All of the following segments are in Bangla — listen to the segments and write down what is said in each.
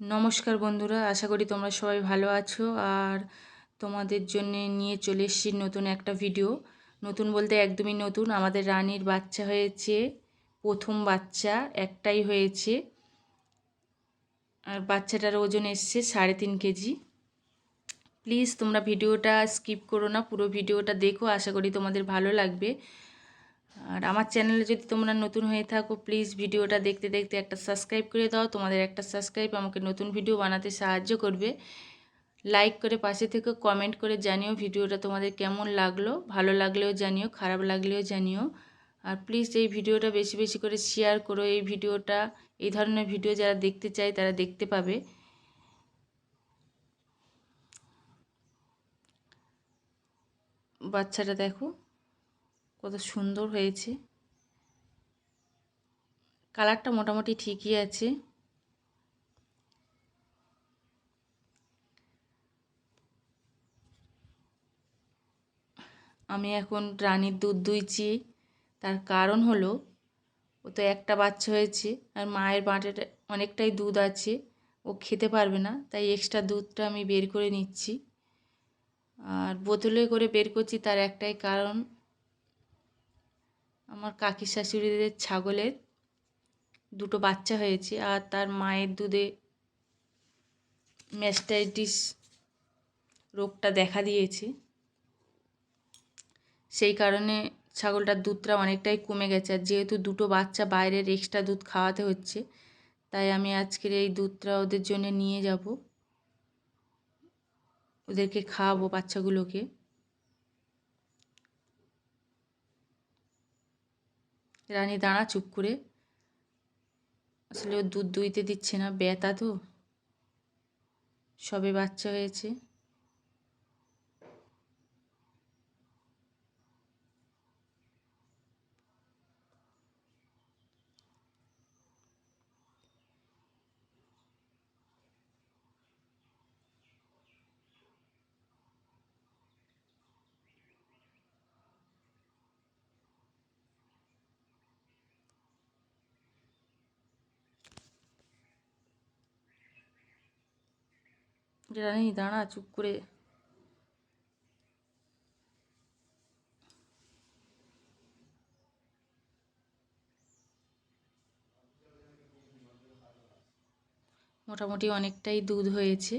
নমস্কার বন্ধুরা, আশা করি তোমরা সবাই ভালো আছো। আর তোমাদের জন্যে নিয়ে চলে এসেছি নতুন একটা ভিডিও নতুন বলতে একদমই নতুন। আমাদের রানীর বাচ্চা হয়েছে, প্রথম বাচ্চা, একটাই হয়েছে। আর বাচ্চাটার ওজন এসছে সাড়ে তিন কেজি। প্লিজ তোমরা ভিডিওটা স্কিপ করো না, পুরো ভিডিওটা দেখো। আশা করি তোমাদের ভালো লাগবে। আর আমার চ্যানেলে যদি তোমরা নতুন হয়ে থাকো প্লিজ ভিডিওটা দেখতে দেখতে একটা সাবস্ক্রাইব করে দাও। তোমাদের একটা সাবস্ক্রাইব আমাকে নতুন ভিডিও বানাতে সাহায্য করবে। লাইক করে পাশে থেকে কমেন্ট করে জানিও ভিডিওটা তোমাদের কেমন লাগল। ভালো লাগলেও জানিও, খারাপ লাগলেও জানিও। আর প্লিজ এই ভিডিওটা বেশি বেশি করে শেয়ার করো। এই ভিডিওটা, এই ধরনের ভিডিও যারা দেখতে চায় তারা দেখতে পাবে। বাচ্চাটা দেখো। কত সুন্দর হয়েছে। কালারটা মোটামুটি ঠিকই আছে। আমি এখন রানীর দুধ দুইছি। তার কারণ হলো, ও তো একটা বাচ্চা হয়েছে, আর মায়ের বাঁটের অনেকটাই দুধ আছে। ও খেতে পারবে না, তাই এক্সট্রা দুধটা আমি বের করে নিচ্ছি। আর বোতলে করে বের করছি, তার একটাই কারণ আমার কাকি শাশুড়িদের ছাগলের দুটো বাচ্চা হয়েছে আর তার মায়ের দুধে ম্যাস্টাইটিস রোগটা দেখা দিয়েছে। সেই কারণে ছাগলটার দুধটা অনেকটাই কমে গেছে আর যেহেতু দুটো বাচ্চা বাইরের এক্সট্রা দুধ খাওয়াতে হচ্ছে, তাই আমি আজকের এই দুধটা ওদের জন্য নিয়ে যাব। ওদেরকে খাওয়াবো বাচ্চাগুলোকে। রানী, দাঁড়া, চুপ করে। আসলে ও দুধ দুইতে দিচ্ছে না ব্যথা তো সবে বাচ্চা হয়েছে। রানী দাঁড়া চুপ করে মোটামুটি অনেকটাই দুধ হয়েছে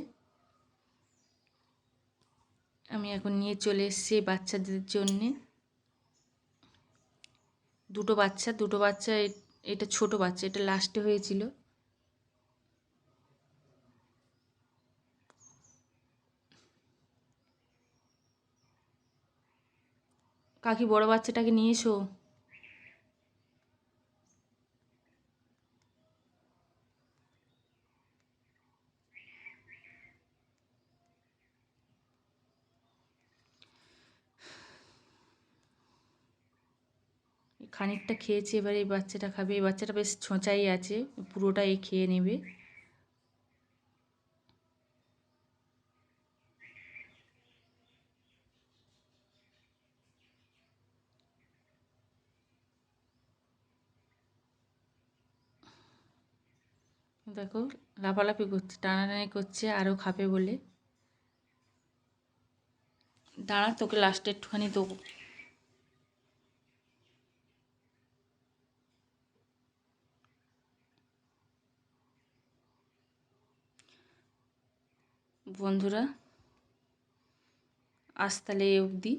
আমি এখন নিয়ে চলে এসেছি বাচ্চাদের জন্যে। দুটো বাচ্চা দুটো বাচ্চা এটা ছোট বাচ্চা, এটা লাস্টে হয়েছিল। কাকি বড় বাচ্চাটাকে নিয়ে এসো। খানিকটা খেয়েছে, এবার এই বাচ্চাটা খাবে। এই বাচ্চাটা বেশ ছোঁচাই আছে, পুরোটাই খেয়ে নেবে। দেখো, লাফালাফি করছে, টানাটানি করছে আরও খাবে বলে। দাঁড়া, তোকে লাস্টে একটুখানি দেবো। বন্ধুরা, আজ তাহলে এই অবধি।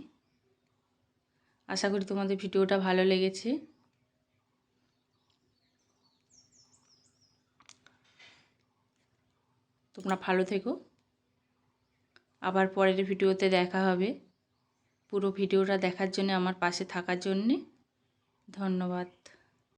আশা করি তোমাদের ভিডিওটা ভালো লেগেছে। তোমরা ভালো থেকো। আবার পরের ভিডিওতে দেখা হবে। পুরো ভিডিওটা দেখার জন্য আমার পাশে থাকার জন্যে ধন্যবাদ।